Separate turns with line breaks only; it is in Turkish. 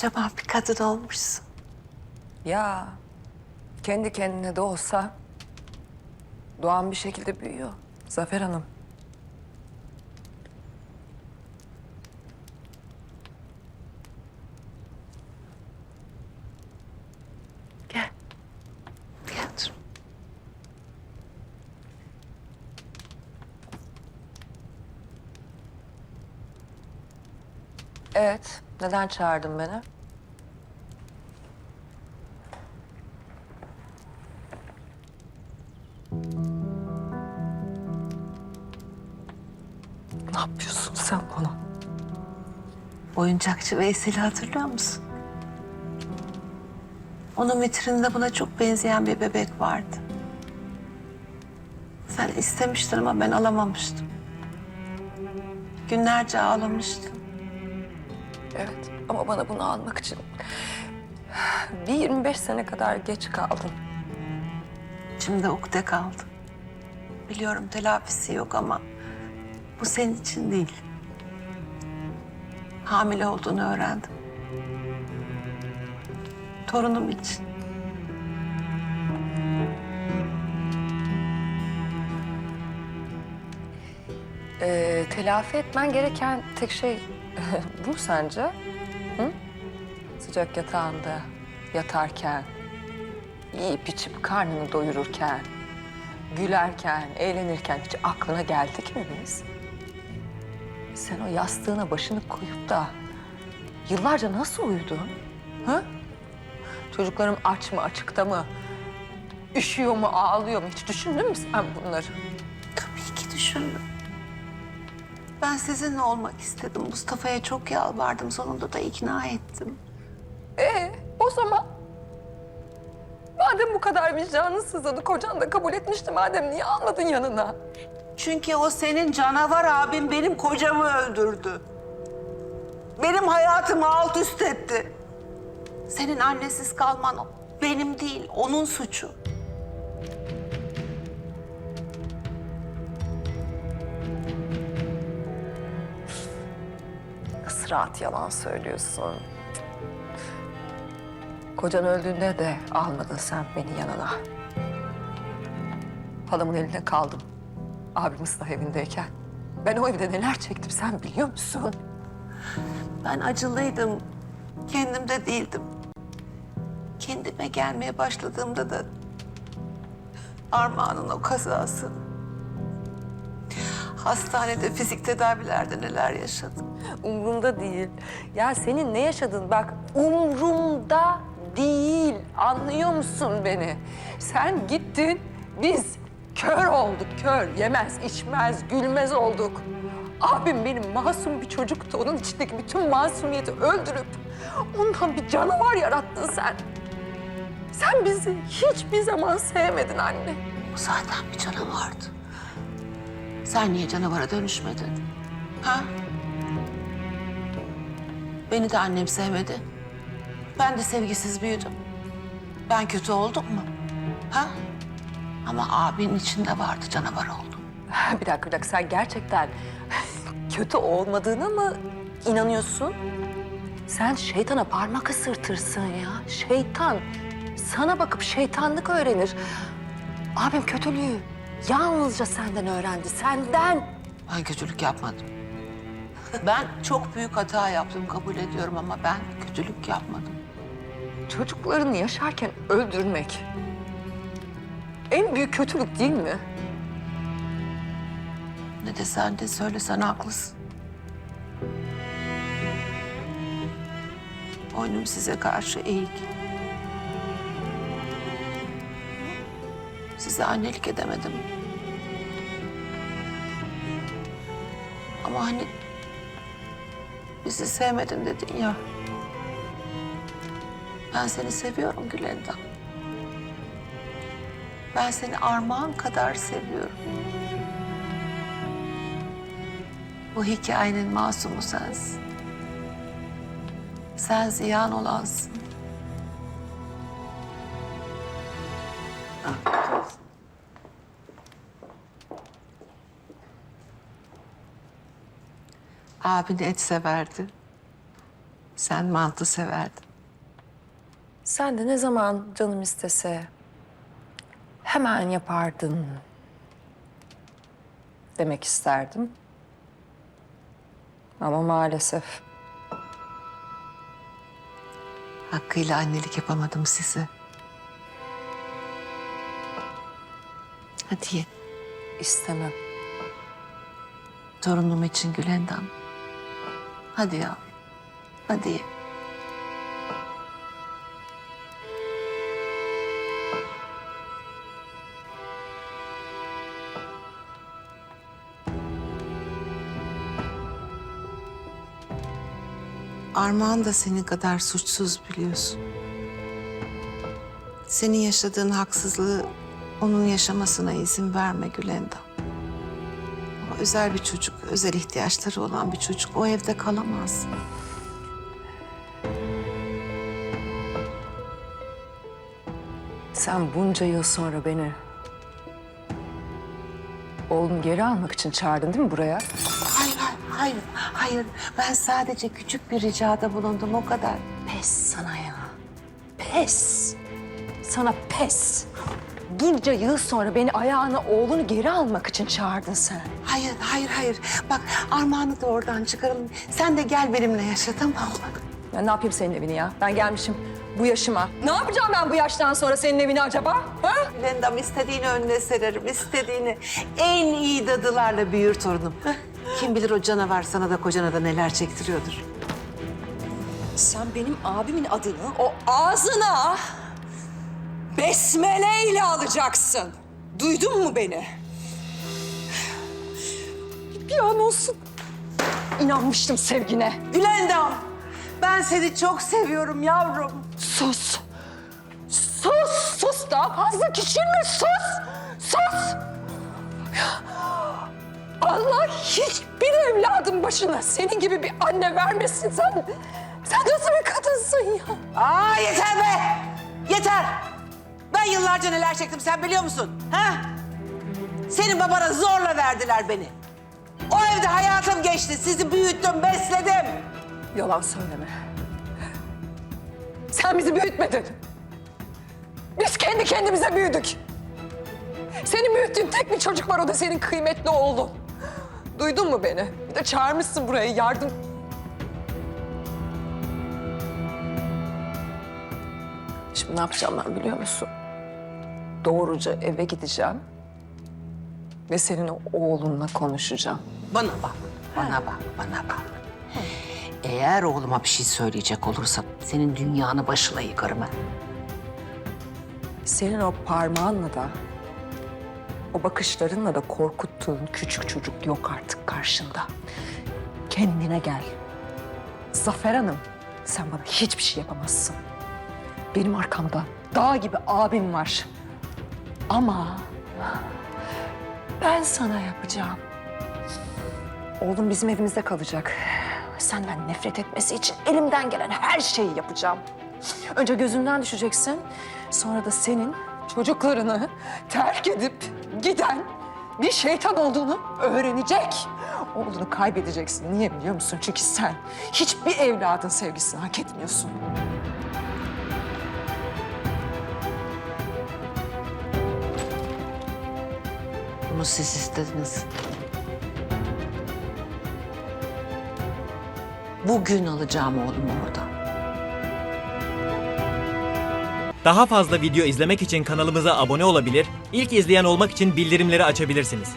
Kocaman bir kadın olmuşsun.
Ya kendi kendine de olsa doğan bir şekilde büyüyor Zafer Hanım.
Gel. Gel otur.
Evet, neden çağırdın beni? Ne yapıyorsun sen bana?
Oyuncakçı Veysel'i hatırlıyor musun? Onun vitrininde buna çok benzeyen bir bebek vardı. Sen istemiştin ama ben alamamıştım. Günlerce ağlamıştın.
Evet ama bana bunu almak için bir 25 sene kadar geç kaldım.
İçimde ukde kaldı. Biliyorum telafisi yok ama bu senin için değil. Hamile olduğunu öğrendim. Torunum için.
Ee, telafi etmen gereken tek şey bu sence? Hı? Sıcak yatağında yatarken, yiyip içip karnını doyururken, gülerken, eğlenirken hiç aklına geldik mi biz? Sen o yastığına başını koyup da yıllarca nasıl uyudun? Ha? Çocuklarım aç mı, açıkta mı? Üşüyor mu, ağlıyor mu? Hiç düşündün mü sen bunları?
Tabii ki düşündüm. Ben sizinle olmak istedim. Mustafa'ya çok yalvardım. Sonunda da ikna ettim.
Ee, o zaman madem bu kadar vicdanın sızladı, kocan da kabul etmişti madem niye almadın yanına?
Çünkü o senin canavar abin benim kocamı öldürdü. Benim hayatımı alt üst etti. Senin annesiz kalman benim değil, onun suçu.
Rahat yalan söylüyorsun? Kocan öldüğünde de almadın sen beni yanına. Halamın eline kaldım. Abim ıslah evindeyken. Ben o evde neler çektim sen biliyor musun?
Ben acılıydım. Kendimde değildim. Kendime gelmeye başladığımda da Armağan'ın o kazası. Hastanede fizik tedavilerde neler yaşadım.
Umrumda değil. Ya senin ne yaşadın bak umrumda değil. Anlıyor musun beni? Sen gittin biz kör olduk kör. Yemez, içmez, gülmez olduk. Abim benim masum bir çocuktu. Onun içindeki bütün masumiyeti öldürüp ondan bir canavar yarattın sen. Sen bizi hiçbir zaman sevmedin anne.
O zaten bir canavardı. Sen niye canavara dönüşmedin? Ha? Beni de annem sevmedi. Ben de sevgisiz büyüdüm. Ben kötü oldum mu? Ha? Ama abinin içinde vardı canavar oldum.
Bir dakika, bir dakika. Sen gerçekten kötü olmadığına mı inanıyorsun? Sen şeytana parmak ısırtırsın ya. Şeytan. Sana bakıp şeytanlık öğrenir. Abim kötülüğü yalnızca senden öğrendi. Senden.
Ben kötülük yapmadım. Ben çok büyük hata yaptım kabul ediyorum ama ben kötülük yapmadım.
Çocuklarını yaşarken öldürmek. En büyük kötülük değil mi?
Ne desen de söylesen haklısın. Boynum size karşı eğik. Size annelik edemedim. Ama hani bizi sevmedin dedin ya. Ben seni seviyorum Gülendam. Ben seni armağan kadar seviyorum. Bu hikayenin masumu sensin. Sen ziyan olansın. Abin et severdi. Sen mantı severdin.
Sen de ne zaman canım istese hemen yapardın demek isterdim. Ama maalesef
Hakkıyla annelik yapamadım size. Hadi ye.
istemem.
Torunum için Gülendam. Hadi ya. Hadi. Armağan da senin kadar suçsuz biliyorsun. Senin yaşadığın haksızlığı onun yaşamasına izin verme Gülendam. Özel bir çocuk, özel ihtiyaçları olan bir çocuk. O evde kalamaz.
Sen bunca yıl sonra beni oğlum geri almak için çağırdın değil mi buraya?
Hayır, hayır, hayır, hayır. Ben sadece küçük bir ricada bulundum, o kadar.
Pes sana ya. Pes. Sana pes. Bunca yıl sonra beni ayağına oğlunu geri almak için çağırdın sen.
Hayır, hayır, hayır. Bak Armağan'ı da oradan çıkaralım. Sen de gel benimle yaşa, tamam mı?
Ya ne yapayım senin evini ya? Ben gelmişim bu yaşıma. Ne yapacağım ben bu yaştan sonra senin evini acaba? Ha?
Lendam istediğini önüne sererim, istediğini. En iyi dadılarla büyür torunum. Kim bilir o canavar sana da kocana da neler çektiriyordur.
Sen benim abimin adını o ağzına besmele ile alacaksın. Duydun mu beni? Bir an olsun inanmıştım sevgine.
Gülendam, ben seni çok seviyorum yavrum.
Sus. Sus, sus. Daha fazla küçülme, sus. Sus. Allah hiçbir evladın başına senin gibi bir anne vermesin. Sen, sen nasıl bir kadınsın ya?
Aa yeter be! Yeter! Ben yıllarca neler çektim sen biliyor musun? Ha? Senin babana zorla verdiler beni. O evde hayatım geçti. Sizi büyüttüm, besledim.
Yalan söyleme. Sen bizi büyütmedin. Biz kendi kendimize büyüdük. Senin büyüttüğün tek bir çocuk var o da senin kıymetli oğlun. Duydun mu beni? Bir de çağırmışsın buraya yardım. Şimdi ne yapacağım ben biliyor musun? Doğruca eve gideceğim. Ve senin o oğlunla konuşacağım.
Bana bak, bana bak, bana bak. Eğer oğluma bir şey söyleyecek olursa senin dünyanı başına yıkarım ha.
Senin o parmağınla da, o bakışlarınla da korkuttuğun küçük çocuk yok artık karşında. Kendine gel. Zafer Hanım, sen bana hiçbir şey yapamazsın. Benim arkamda dağ gibi abim var. Ama ben sana yapacağım. Oğlum bizim evimizde kalacak. Senden nefret etmesi için elimden gelen her şeyi yapacağım. Önce gözünden düşeceksin. Sonra da senin çocuklarını terk edip giden bir şeytan olduğunu öğrenecek. Oğlunu kaybedeceksin. Niye biliyor musun? Çünkü sen hiçbir evladın sevgisini hak etmiyorsun.
Bunu siz istediniz. Bugün alacağım oğlumu oradan.
Daha fazla video izlemek için kanalımıza abone olabilir, ilk izleyen olmak için bildirimleri açabilirsiniz.